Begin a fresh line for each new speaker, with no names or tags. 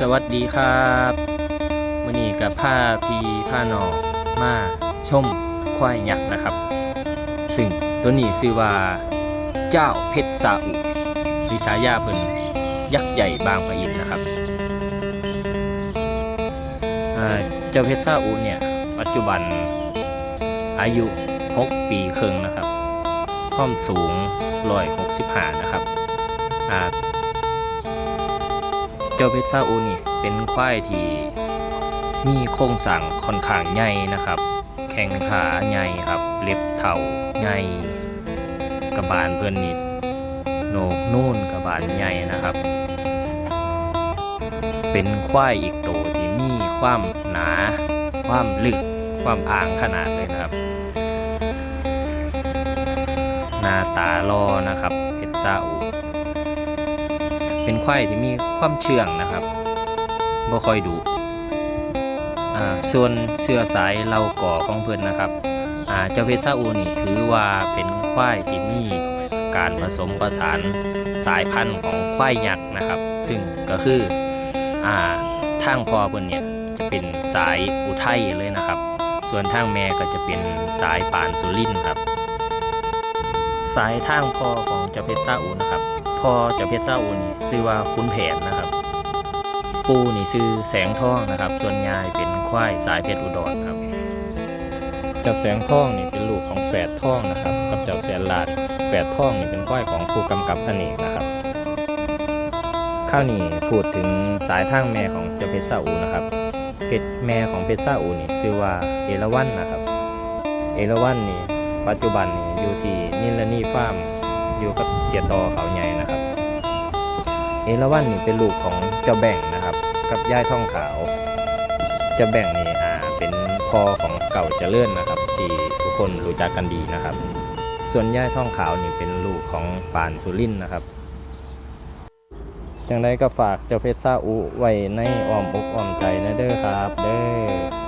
สวัสดีครับวันนี้กับผ้าพีผ้านองมาชมควายยักษ์นะครับ ซึ่งตัวนี้ชื่อว่าเจ้าเพชรซาอุหรือฉายาเป็นยักษ์ใหญ่บางปะอินนะครับเจ้าเพชรซาอุเนี่ยปัจจุบันอายุ 6 ปีครึ่งนะครับ ความสูง165นะครับ เจ้าเพชรซาอุนี่เป็นควายที่มีโครงสร้างค่อนข้างใหญ่นะครับ แข้งขาใหญ่ครับ เล็บเท่าใหญ่กระบาลเพื่อนนี่โหนกนู่นกระบาลใหญ่นะครับ เป็นควายอีกตัวที่มีความหนา ความลึก ความอ่างขนาดเลยนะครับ หน้าตารอนะครับเพชรซาอุ เป็นควายที่มีความเชื่องนะครับบ่ค่อยดุอ่าส่วนเสื้อสายเราก่อของเพิ่นนะครับอ่าเจ้าเพชรซาอุนี่ถือว่าเป็นควายที่มีการผสมผสานสายพันธุ์ของควายยักษ์นะครับ ซึ่งก็คืออ่าทางพ่อเพิ่นเนี่ยจะเป็นสายอุทัยเลยนะครับ ส่วนทางแม่ก็จะเป็นสายปานสุรินครับ สายทางพ่อของเจ้าเพชรซาอูนะครับ พ่อเจ้าเพชรซาอูนี่ชื่อว่าคุณแผนนะครับ ปูนี่ชื่อแสงทองนะครับ ส่วนยายเป็นควายสายเพชรอุดรครับเจ้าแสงทองนี่เป็นลูกของแฝดทองนะครับ กับเจ้าแสนลาดแฝดทองนี่เป็นควายของผู้กำกับพระเนกนะครับข้าวนี่พูดถึงสายทางแม่ของเจ้าเพชรซาอูนะครับเพชรแม่ของเพชรซาอูนี่ชื่อว่าเอราวันนะครับ เอราวันนี่ปัจจุบันนี่อยู่ที่นิลนีฟาร์ม อยู่กับเสียตอเขาใหญ่นะครับ เอราวันนี่เป็นลูกของเจ้าแบ่งนะครับ กับย่ายท่องขาว เจ้าแบ่งนี่อ่าเป็นพ่อของเก่าเจริญนะครับ ที่ทุกคนรู้จักกันดีนะครับ ส่วนย่ายท่องขาวนี่เป็นลูกของปานสุรินนะครับจังไดก็ฝากเจ้าเพชรซาอุไว้ในอ้อมอกอ้อมใจนะเด้อครับ เด้อ